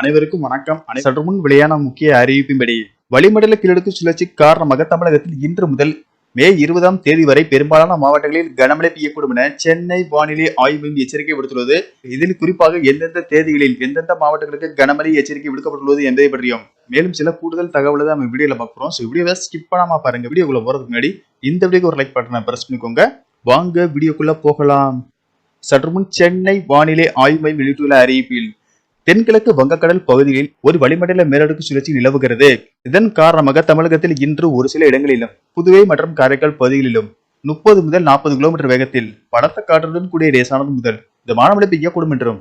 அனைவருக்கும் வணக்கம். சற்று முன் வெளியான முக்கிய அறிவிப்பின்படி வளிமண்டல கீழடுக்கு சுழற்சி காரணமாக தமிழகத்தில் இன்று முதல் மே இருபதாம் தேதி வரை பெரும்பாலான மாவட்டங்களில் கனமழை பெய்யக்கூடும் என சென்னை வானிலை ஆய்வு மையம் எச்சரிக்கை விடுத்துள்ளது. இதில் குறிப்பாக எந்தெந்த தேதிகளில் எந்தெந்த மாவட்டங்களுக்கு கனமழை எச்சரிக்கை விடுக்கப்பட்டுள்ளது என்பதை பற்றியும் மேலும் சில கூடுதல் தகவலை தான் நம்ம வீடியோல பார்க்குறோம் ஸோ வீடியோவை ஸ்கிப் பண்ணாம பாருங்க. வீடியோக்குள்ள போறதுக்கு முன்னாடி இந்த வீடியோக்கு ஒரு லைக் பட்டனை பிரஸ் பண்ணிக்கோங்க. வாங்க வீடியோக்குள்ள போகலாம். சற்று முன் சென்னை வானிலை ஆய்வு மையம் வெளியிட்டுள்ள அறிவிப்பில் தென்கிழக்கு வங்கக்கடல் பகுதியில் ஒரு வளிமண்டல மேலடுக்கு சுழற்சி நிலவுகிறது. இதன் காரணமாக தமிழகத்தில் இன்று ஒரு சில இடங்களிலும் புதுவை மற்றும் காரைக்கால் பகுதிகளிலும் முப்பது முதல் நாற்பது கிலோமீட்டர் வேகத்தில் பலத்த காற்றுடன் கூடிய லேசானது முதல் இந்த மழை பெய்யக்கூடும் என்றும்.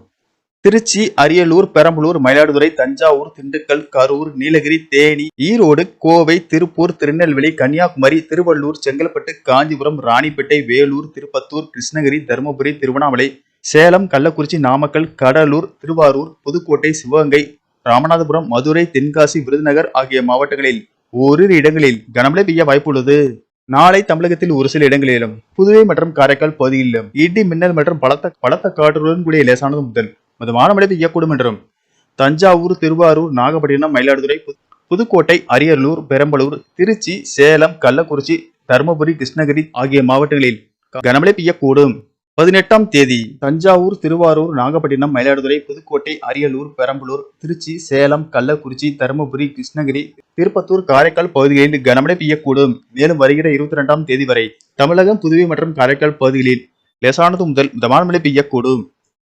திருச்சி அரியலூர் பெரம்பலூர் மயிலாடுதுறை தஞ்சாவூர் திண்டுக்கல் கரூர் நீலகிரி தேனி ஈரோடு கோவை திருப்பூர் திருநெல்வேலி கன்னியாகுமரி திருவள்ளூர் செங்கல்பட்டு காஞ்சிபுரம் ராணிப்பேட்டை வேலூர் திருப்பத்தூர் கிருஷ்ணகிரி தருமபுரி திருவண்ணாமலை சேலம் கள்ளக்குறிச்சி நாமக்கல் கடலூர் திருவாரூர் புதுக்கோட்டை சிவகங்கை ராமநாதபுரம் மதுரை தென்காசி விருதுநகர் ஆகிய மாவட்டங்களில் ஓரிரு இடங்களில் கனமழை பெய்ய வாய்ப்புள்ளது. நாளை தமிழகத்தில் ஒரு சில இடங்களிலும் புதுவை மற்றும் காரைக்கால் பகுதியிலும் இடி மின்னல் மற்றும் பலத்த பலத்த காற்றுடன் கூடிய லேசானது முதல் மிதமான மழை பெய்யக்கூடும் என்றும் தஞ்சாவூர் திருவாரூர் நாகப்பட்டினம் மயிலாடுதுறை பு- புதுக்கோட்டை அரியலூர் பெரம்பலூர் திருச்சி சேலம் கள்ளக்குறிச்சி தருமபுரி கிருஷ்ணகிரி ஆகிய மாவட்டங்களில் கனமழை பெய்யக்கூடும். பதினெட்டாம் தேதி தஞ்சாவூர் திருவாரூர் நாகப்பட்டினம் மயிலாடுதுறை புதுக்கோட்டை அரியலூர் பெரம்பலூர் திருச்சி சேலம் கள்ளக்குறிச்சி தருமபுரி கிருஷ்ணகிரி திருப்பத்தூர் காரைக்கால் பகுதிகளில் கனமழை பெய்யக்கூடும். மேலும் வருகிற இருபத்தி ரெண்டாம் தேதி வரை தமிழகம் புதுவை மற்றும் காரைக்கால் பகுதிகளில் லேசானது முதல் மிதமான மழை பெய்யக்கூடும்.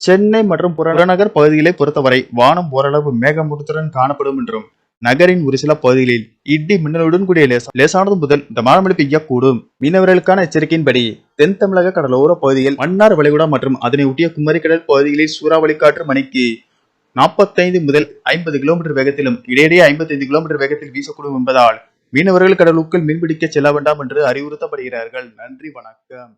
சென்னை மற்றும் புறநகர் பகுதிகளை பொறுத்தவரை வானம் ஓரளவு மேகமூட்டத்துடன் காணப்படும் என்றும் நகரின் ஒரு சில பகுதிகளில் இடி மின்னலுடன் கூடிய லேசானது முதல் மிதமான மழை பெய்யக்கூடும் மீனவர்களுக்கான எச்சரிக்கையின்படி தென் தமிழக கடலோர பகுதியில் மன்னார் வளைகுடா மற்றும் அதனை ஒட்டிய குமரிக்கடல் பகுதிகளில் சூறாவளி காற்று மணிக்கு நாற்பத்தைந்து முதல் ஐம்பது கிலோமீட்டர் வேகத்திலும் இடையிடையே ஐம்பத்தைந்து கிலோமீட்டர் வேகத்தில் வீசக்கூடும் என்பதால் மீனவர்கள் கடலுக்குள் மீன்பிடிக்க செல்ல வேண்டாம் என்று அறிவுறுத்தப்படுகிறார்கள். நன்றி வணக்கம்.